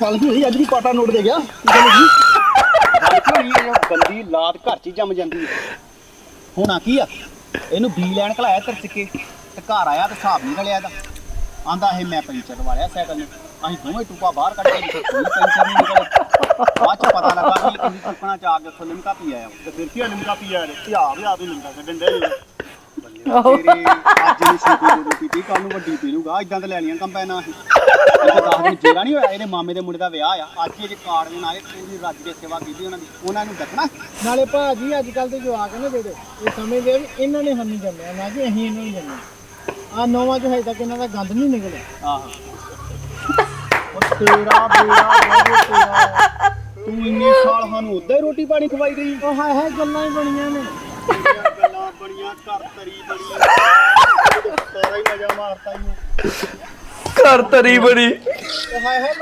ਗੱਲ ਕੀ ਹੋਈ ਅੱਜ ਵੀ ਪਾਟਾ ਨੋਟ ਦੇ ਗਿਆ। ਗੱਲ ਕੀ ਹੋਈ ਇਹ ਗੰਦੀ ਲਾਤ ਘਰ ਚ ਹੀ ਜੰਮ ਜਾਂਦੀ ਹੈ। ਹੋਣਾ ਕੀ ਆ? ਇਹਨੂੰ ਬੀ ਲੈਣ ਕਲਾਇਆ ਤਰਸ ਕੇ ਤੇ ਘਰ ਆਇਆ ਤੇ ਹਿਸਾਬ ਨਹੀਂ ਰਲਿਆ ਇਹਦਾ। ਆਂਦਾ ਇਹ ਮੈਂ ਪੈਂਚਰ ਵਾਲਿਆ ਸਾਈਕਲ ਨੂੰ। ਅਸੀਂ ਦੋਵੇਂ ਟੂਪਾ ਬਾਹਰ ਕੱਢ ਕੇ ਕੋਈ ਪੈਂਚਰ ਨਹੀਂ ਨਿਕਲਿਆ। ਬਾਅਦ ਚ ਪਤਾ ਲੱਗਾ ਵੀ ਇਹ ਚੁੱਕਣਾ ਚ ਆ ਕੇ ਥੱਲੇ ਨਿਕਾ ਪੀ ਆਇਆ ਤੇ ਫਿਰ ਕੀ ਹੋਇਆ ਲਿਮਕਾ ਪੀ ਆ ਰਿਹਾ ਆ ਵੀ ਆ ਵੀ ਲਿਮਕਾ ਕੱਢਣ ਦੇ ਤੇਰੇ ਛੋਟੀ ਕੱਲ ਨੂੰ ਵੱਡੀ ਇਦਾਂ ਤੇ ਲੈਣੀਆਂ ਕੰਪੈਨਾਂ ਅਸੀਂ। ਇਹ ਤਾਂ ਦਿਨ ਜੀਰਾ ਨਹੀਂ ਹੋਇਆ ਇਹਦੇ ਮਾਮੇ ਦੇ ਮੁੰਡੇ ਦਾ ਵਿਆਹ ਆ। ਅੱਜ ਇਹ ਕਾਰਡ ਦੇ ਨਾਲ ਪੂਰੀ ਰੱਜ ਕੇ ਸੇਵਾ ਕੀਤੀ ਉਹਨਾਂ ਦੀ। ਉਹਨਾਂ ਨੂੰ ਦੱਸਣਾ। ਨਾਲੇ ਭਾਜੀ ਅੱਜ ਕੱਲ ਦੇ ਜਵਾਕ ਨੇ ਜਿਹੜੇ ਇਹ ਸਮਝਦੇ ਆ ਵੀ ਇਹਨਾਂ ਨੇ ਸਾਨੂੰ ਜੰਮਿਆ ਨਾ ਕਿ ਅਸੀਂ ਇਹਨਾਂ ਨੂੰ ਜੰਮਿਆ। ਆ ਨੌਵਾਂ ਚ ਹਜੇ ਤੱਕ ਇਹਨਾਂ ਦਾ ਗੰਦ ਨਹੀਂ ਨਿਕਲਿਆ। ਆਹੋ। ਉਹ ਤੇਰਾ ਬੇੜਾ ਬਾਬੂ ਤੇਰਾ। ਤੂੰ ਇੰਨੇ ਸਾਲ ਸਾਨੂੰ ਉਦਾਂ ਹੀ ਰੋਟੀ ਪਾਣੀ ਖਵਾਈ ਗਈ। ਉਹ ਹਾਏ ਹਾਏ ਗੱਲਾਂ ਹੀ ਬਣੀਆਂ ਨੇ। ਗੱਲਾਂ ਬੜੀਆਂ ਘਰ ਤਰੀ ਮਜ਼ਾ ਮਾਰਤਾ ਹੀ ਘਰ ਤਰੀ ਬੜੀ ਉਹ ਹਾਏ ਹਾਏ ਮੈਂ